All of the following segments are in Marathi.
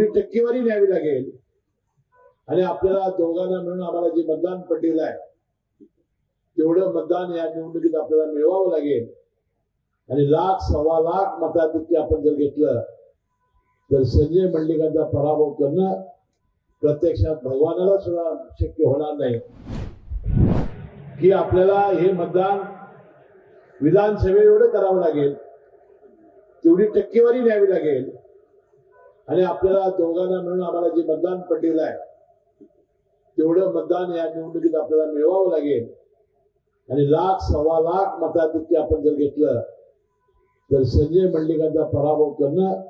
तेवढी टक्केवारी न्यावी लागेल. आणि आपल्याला दोघांना मिळून आम्हाला जे मतदान पडलेलं आहे तेवढं मतदान या निवडणुकीत आपल्याला मिळवावं लागेल. आणि लाख सव्वा लाख मताधिक्य आपण जर घेतलं तर संजय मंडलिकांचा पराभव करणं प्रत्यक्षात भगवानाला सुद्धा शक्य होणार नाही. की आपल्याला हे मतदान विधानसभे एवढं करावं लागेल तेवढी टक्केवारी न्यावी लागेल. आणि आपल्याला दोघांना मिळून आम्हाला जे मतदान पडलेलं आहे तेवढं मतदान या निवडणुकीत आपल्याला मिळवावं लागेल. आणि लाख सव्वा लाख मताधिक्य आपण जर घेतलं तर संजय मंडलिकांचा पराभव करणं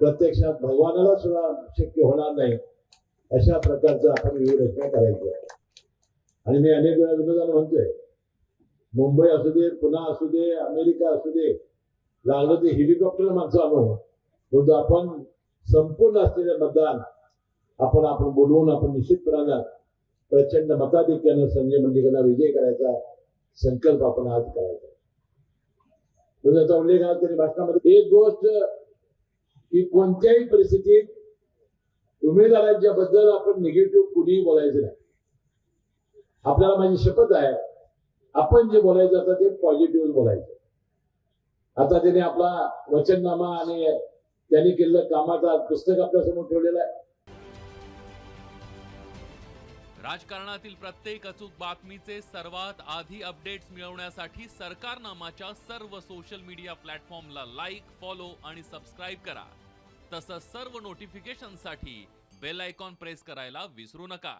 प्रत्यक्षात भगवानाला सुद्धा शक्य होणार नाही अशा प्रकारचं आपण व्यूहरचना करायची आहे. आणि मी अनेक वेळा विनोदाला म्हणतोय मुंबई असू दे पुन्हा असू दे अमेरिका असू दे लागलं ते हेलिकॉप्टर माणसं आणू परंतु आपण संपूर्ण असलेलं मतदान आपण आपण बोलवून आपण निश्चितपणानं प्रचंड मताधिक्यानं संजय मंडिकांना विजय करायचा संकल्प आपण आज करायचा त्याचा उल्लेख आज तरी भाषणामध्ये एक गोष्ट की कोणत्याही परिस्थितीत उमेदवारांच्या बद्दल आपण निगेटिव्ह कुणीही बोलायचं नाही आपल्याला माझी शपथ आहे आपण जे बोलायचं आता ते पॉझिटिव्ह बोलायचं आता त्याने आपला वचननामा आणि त्यांनी केलेलं कामाचा पुस्तक आपल्यासमोर ठेवलेलं आहे. राजकारणातील प्रत्येक अचूक बातमीचे सर्वात आधी अपडेट्स मिळवण्यासाठी सरकारनामाच्या सर्व सोशल मीडिया प्लॅटफॉर्मला लाईक फॉलो आणि सबस्क्राईब करा. तसंच सर्व नोटिफिकेशनसाठी बेल आयकॉन प्रेस करायला विसरू नका.